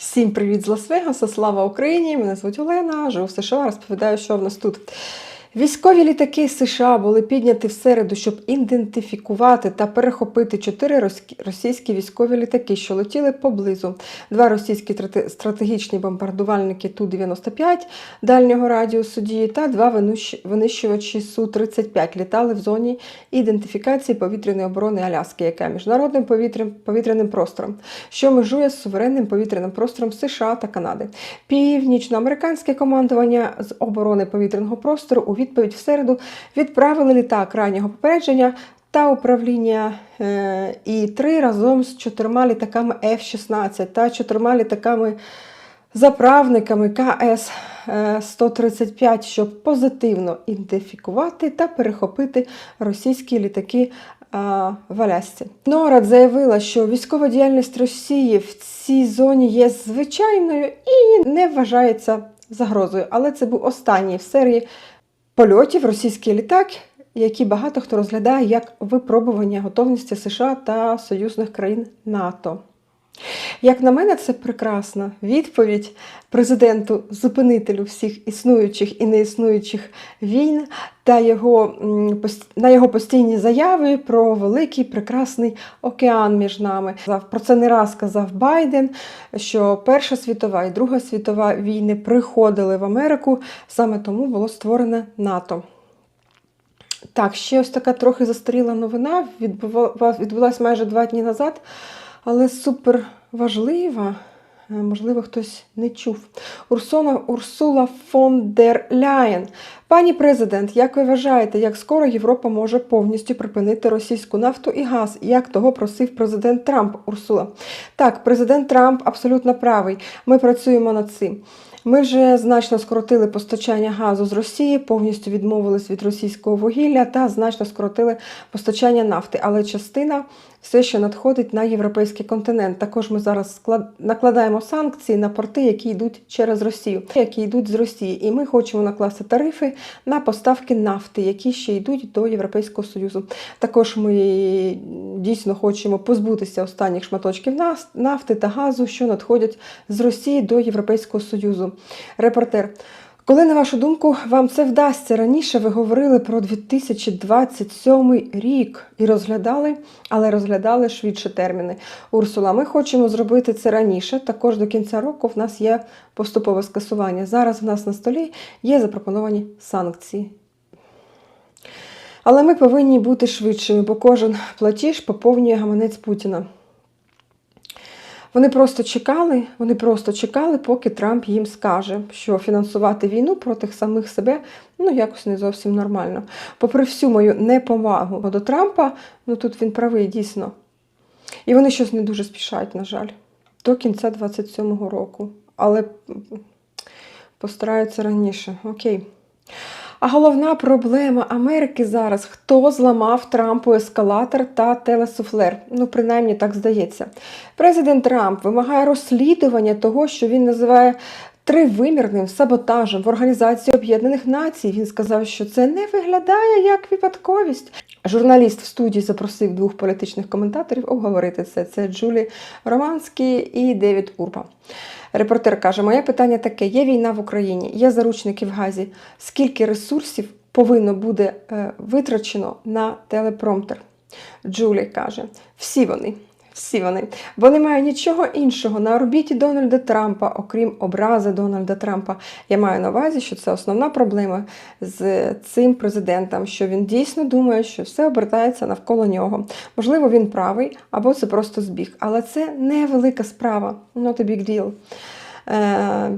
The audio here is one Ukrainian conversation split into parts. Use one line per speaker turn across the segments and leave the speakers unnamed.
Всім привіт з Лас-Вегаса, слава Україні! Мене звуть Олена, живу в США, розповідаю, що в нас тут. Військові літаки США були підняті в середу, щоб ідентифікувати та перехопити чотири російські військові літаки, що летіли поблизу. Два російські стратегічні бомбардувальники Ту-95 дальнього радіусу дії та два винищувачі Су-35 літали в зоні ідентифікації повітряної оборони Аляски, яка міжнародним повітрям, повітряним простором, що межує з суверенним повітряним простором США та Канади. Північноамериканське командування з оборони повітряного простору у відповідь в середу відправили літак раннього попередження та управління е, І-3 разом з чотирма літаками F-16 та чотирма літаками заправниками КС е, 135, щоб позитивно ідентифікувати та перехопити російські літаки а, в Алясці. НОРАД заявила, що військова діяльність Росії в цій зоні є звичайною і не вважається загрозою. Але це був останній в серії польотів російський літак, які багато хто розглядає як випробування готовності США та союзних країн НАТО. Як на мене, це прекрасна відповідь президенту зупинителю всіх існуючих і неіснуючих війн та його, на його постійні заяви про великий прекрасний океан між нами. Про це не раз сказав Байден, що Перша світова і Друга світова війни приходили в Америку, саме тому було створене НАТО. Так, ще ось така трохи застаріла новина, відбулась майже два дні назад, але супер важлива. Е, Можливо, хтось не чув. Урсона, Урсула фон дер Ляєн. Пані президент, як ви вважаєте, як скоро Європа може повністю припинити російську нафту і газ, як того просив президент Трамп Урсула? Так, президент Трамп абсолютно правий. Ми працюємо над цим. Ми вже значно скоротили постачання газу з Росії, повністю відмовились від російського вугілля та значно скоротили постачання нафти. Але частина все ще надходить на європейський континент. Також ми зараз склад... накладаємо санкції на порти, які йдуть через Росію, які йдуть з Росії. І ми хочемо накласти тарифи на поставки нафти, які ще йдуть до Європейського Союзу. Також ми дійсно хочемо позбутися останніх шматочків нафти та газу, що надходять з Росії до Європейського Союзу. Репортер. Коли, на вашу думку, вам це вдасться? Раніше ви говорили про 2027 рік і розглядали, але розглядали швидше терміни. Урсула, ми хочемо зробити це раніше. Також до кінця року в нас є поступове скасування. Зараз в нас на столі є запропоновані санкції. Але ми повинні бути швидшими, бо кожен платіж поповнює гаманець Путіна. Вони просто чекали, вони просто чекали, поки Трамп їм скаже, що фінансувати війну проти самих себе ну якось не зовсім нормально. Попри всю мою неповагу до Трампа, ну тут він правий дійсно. І вони щось не дуже спішають, на жаль, до кінця 27-го року. Але постараються раніше. Окей. А головна проблема Америки зараз хто зламав Трампу ескалатор та телесуфлер. Ну, принаймні так здається. Президент Трамп вимагає розслідування того, що він називає тривимірним саботажем в Організації Об'єднаних Націй. Він сказав, що це не виглядає як випадковість. Журналіст в студії запросив двох політичних коментаторів обговорити це. Це Джулі Романський і Девід Урба. Репортер каже: Моє питання таке: є війна в Україні, є заручники в Газі. Скільки ресурсів повинно буде е, витрачено на телепромтер? Джулі каже: всі вони. Всі вони. Бо немає нічого іншого на орбіті Дональда Трампа, окрім образи Дональда Трампа. Я маю на увазі, що це основна проблема з цим президентом, що він дійсно думає, що все обертається навколо нього. Можливо, він правий, або це просто збіг. Але це не велика справа, not a big deal. Е,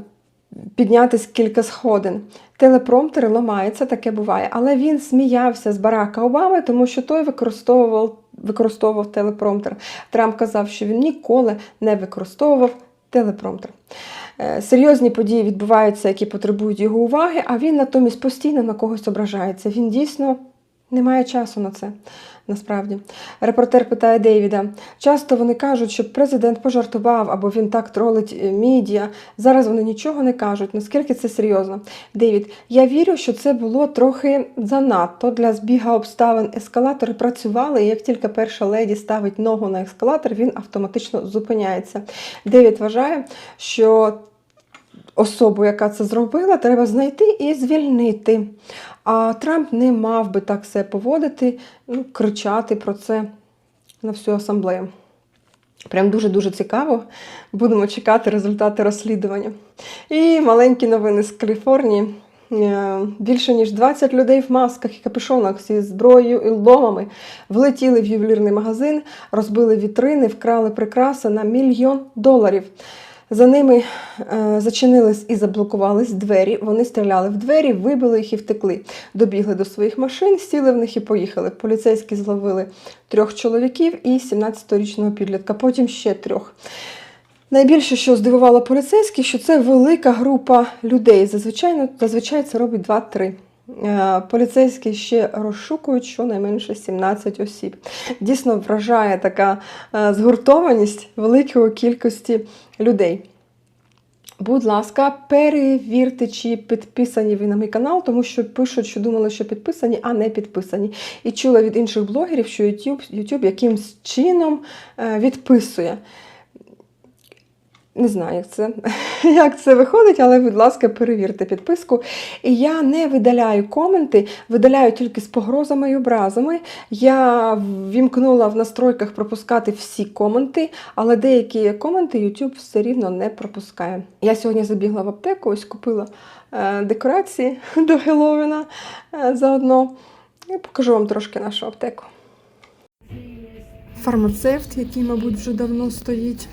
піднятись кілька сходин. Телепромптер ламається, таке буває. Але він сміявся з Барака Обами, тому що той використовував, використовував телепромтер. Трамп казав, що він ніколи не використовував телепромптер. Е, Серйозні події відбуваються, які потребують його уваги, а він натомість постійно на когось ображається. Він дійсно не має часу на це. Насправді. Репортер питає Дейвіда: часто вони кажуть, що президент пожартував або він так тролить е, медіа. Зараз вони нічого не кажуть. Наскільки це серйозно? Дейвід, я вірю, що це було трохи занадто для збіга обставин. Ескалатори працювали, і як тільки перша леді ставить ногу на ескалатор, він автоматично зупиняється. Девід вважає, що особу, яка це зробила, треба знайти і звільнити. А Трамп не мав би так все поводити, ну, кричати про це на всю асамблею. Прям дуже-дуже цікаво. Будемо чекати результати розслідування. І маленькі новини з Каліфорнії. Е, Більше ніж 20 людей в масках і капюшонах зі зброєю і ломами влетіли в ювелірний магазин, розбили вітрини, вкрали прикраси на мільйон доларів. За ними е, зачинились і заблокувались двері. Вони стріляли в двері, вибили їх і втекли. Добігли до своїх машин, сіли в них і поїхали. Поліцейські зловили трьох чоловіків і 17-річного підлітка, потім ще трьох. Найбільше, що здивувало поліцейських, що це велика група людей. Зазвичай, зазвичай це робить 2-3. Е, Поліцейські ще розшукують щонайменше 17 осіб. Дійсно вражає така е, згуртованість великої кількості людей. Будь ласка, перевірте, чи підписані ви на мій канал, тому що пишуть, що думали, що підписані, а не підписані. І чула від інших блогерів, що YouTube, YouTube якимсь чином е, відписує. Не знаю, як це, як це виходить, але, будь ласка, перевірте підписку. І я не видаляю коменти, видаляю тільки з погрозами і образами. Я вімкнула в настройках пропускати всі коменти, але деякі коменти YouTube все рівно не пропускає. Я сьогодні забігла в аптеку, ось купила е, декорації до Геловіна е, заодно. Я покажу вам трошки нашу аптеку. Фармацевт, який, мабуть, вже давно стоїть.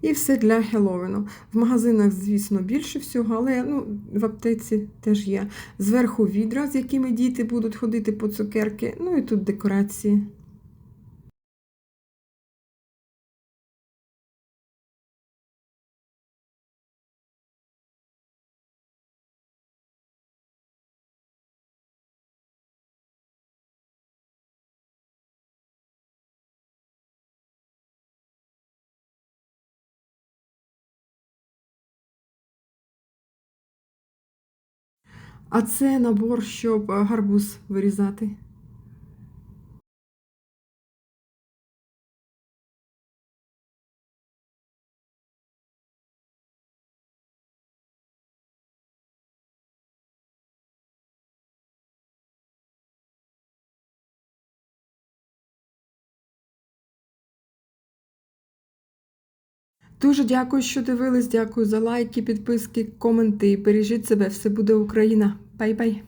І все для Хеловину. В магазинах, звісно, більше всього, але ну, в аптеці теж є. Зверху відра, з якими діти будуть ходити по цукерки. Ну і тут декорації. А це набор, щоб гарбуз вирізати. Дуже дякую, що дивились. Дякую за лайки, підписки, коменти. Бережіть себе, все буде Україна. Бай-бай!